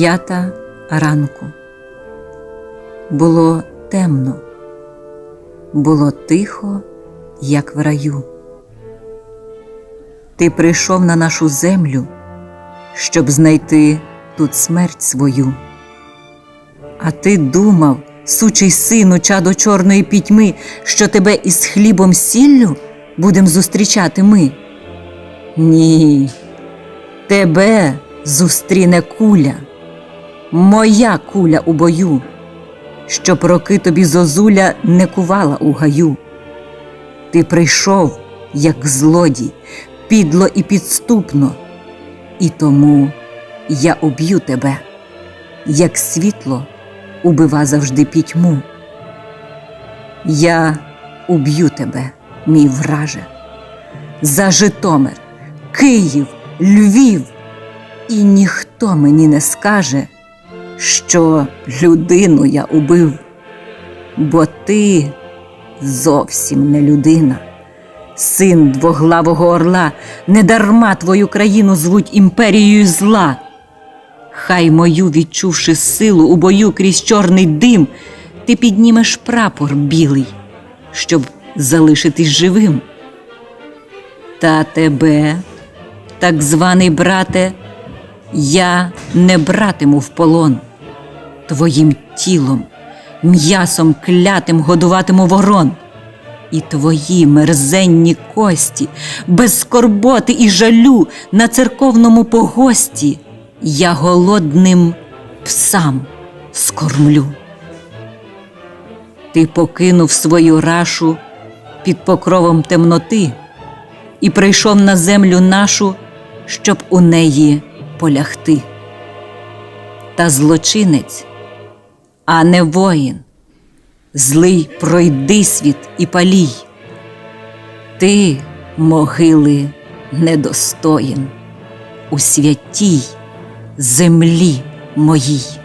П'ята ранку. Було темно, було тихо, як в раю. Ти прийшов на нашу землю, щоб знайти тут смерть свою. А ти думав, сучий сину, чадо чорної пітьми, що тебе із хлібом сіллю будем зустрічати ми? Ні, тебе зустріне куля, моя куля у бою, щоб роки тобі зозуля не кувала у гаю. Ти прийшов, як злодій, підло і підступно, і тому я уб'ю тебе, як світло убива завжди пітьму. Я уб'ю тебе, мій враже, за Житомир, Київ, Львів, і ніхто мені не скаже, що людину я убив, бо ти зовсім не людина. Син двоглавого орла, недарма твою країну звуть імперією зла. Хай мою, відчувши силу у бою крізь чорний дим, ти піднімеш прапор білий, щоб залишитись живим. Та тебе, так званий брате, я не братиму в полон. Твоїм тілом, м'ясом клятим годуватиму ворон. І твої мерзенні кості, без скорботи і жалю на церковному погості я голодним псам скормлю. Ти покинув свою рашу під покровом темноти і прийшов на землю нашу, щоб у неї полягти. Та злочинець, а не воїн, злий пройди світ і палій. Ти могили недостоїн у святій землі моїй.